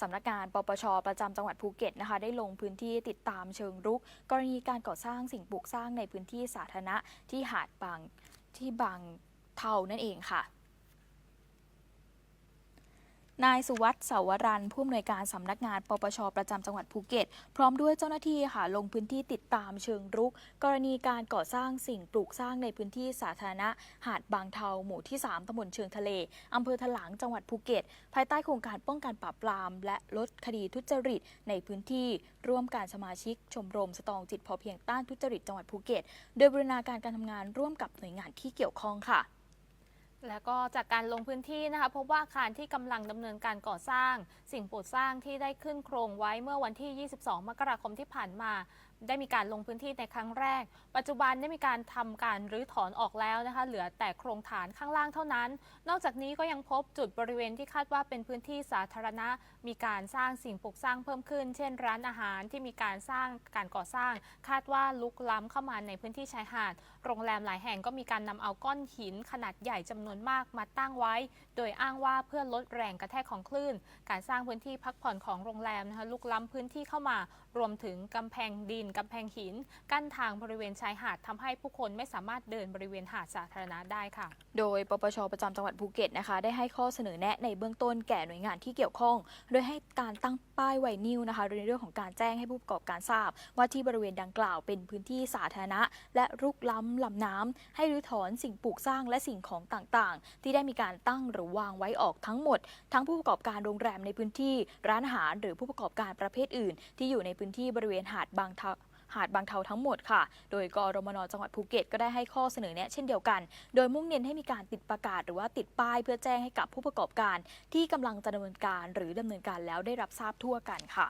สำนักงานปปชประจำจังหวัดภูเก็ตนะคะได้ลงพื้นที่ติดตามเชิงรุก กรณีการก่อสร้างสิ่งปลูกสร้างในพื้นที่สาธารณะที่หาดบางที่บางเทานั่นเองค่ะ นายสุวัสด์เสาวรันผู้อำนวยการสำนักงาน ปปช ประจำจังหวัดภูเก็ต พร้อมด้วยเจ้าหน้าที่ค่ะลงพื้นที่ติดตามเชิงรุก กรณีการก่อสร้างสิ่งปลูกสร้างในพื้นที่สาธารณะ หาดบางเทาหมู่ที่ 3ตำบลเชิงทะเลอำเภอถลางจังหวัดภูเก็ต ภายใต้โครงการป้องกันปราบปราม และลดคดีทุจริตในพื้นที่ ร่วมการสมาชิกชมรมสตองจิตพอเพียงต้านทุจริตจังหวัดภูเก็ต โดยบูรณาการการทำงานร่วมกับหน่วยงานที่เกี่ยวข้องค่ะ แล้วก็จากการลงพื้นที่นะคะพบว่าอาคารที่กำลังดำเนินการก่อสร้าง สิ่งปลูกสร้างที่ได้ขึ้นโครงไว้เมื่อวันที่ 22 มกราคมที่ผ่านมา ได้มีการลงพื้นที่ในครั้งแรก ปัจจุบันได้มีการทำการรื้อถอนออกแล้วนะคะ เหลือแต่โครงฐานข้างล่างเท่านั้น นอกจากนี้ก็ยังพบจุดบริเวณที่คาดว่าเป็นพื้นที่สาธารณะ มีการสร้างสิ่งปลูกสร้างเพิ่มขึ้น เช่น ร้านอาหารที่มีการสร้างการก่อสร้าง คาดว่าลุกล้ำเข้ามาในพื้นที่ชายหาด โรงแรมหลายแห่งก็มีการนำเอาก้อนหินขนาดใหญ่จำนวนำนวนมากมาตั้งไว้ โดยอ้างว่าเพื่อลดแรงกระแทกของคลื่น การสร้างพื้นที่พักผ่อนของโรงแรมนะคะลุกล้ำพื้นที่เข้ามารวมถึงกำแพงดินกำแพงหิน กั้นทางบริเวณชายหาดทำให้ผู้คนไม่สามารถเดินบริเวณหาดสาธารณะได้ค่ะ โดยปปชประจำจังหวัดภูเก็ตนะคะ ได้ให้ข้อเสนอแนะในเบื้องต้นแก่หน่วยงานที่เกี่ยวข้อง โดยให้การตั้งป้ายไวนิวนะคะในเรื่องของการแจ้งให้ผู้ประกอบการทราบ ว่าที่บริเวณดังกล่าวเป็นพื้นที่สาธารณะ และรุกล้ำลำน้ำให้รื้อถอนสิ่งปลูกสร้างและสิ่งของต่างๆที่ได้มีการตั้งหรือวางไว้ออกทั้งหมด ทั้งผู้ประกอบการโรงแรมในพื้นที่ร้านอาหารหรือผู้ประกอบการประเภทอื่น ที่อยู่ในพื้นที่บริเวณหาดบางทาหาดบางเทาทั้งหมดค่ะ โดยกรมนจังหวัดภูเก็ตก็ได้ให้ข้อเสนอแนะเช่นเดียวกัน โดยมุ่งเน้นให้มีการติดประกาศหรือว่าติดป้ายเพื่อแจ้งให้กับผู้ประกอบการ ที่กำลังจะดำเนินการหรือดำเนินการแล้วได้รับทราบทั่วกันค่ะ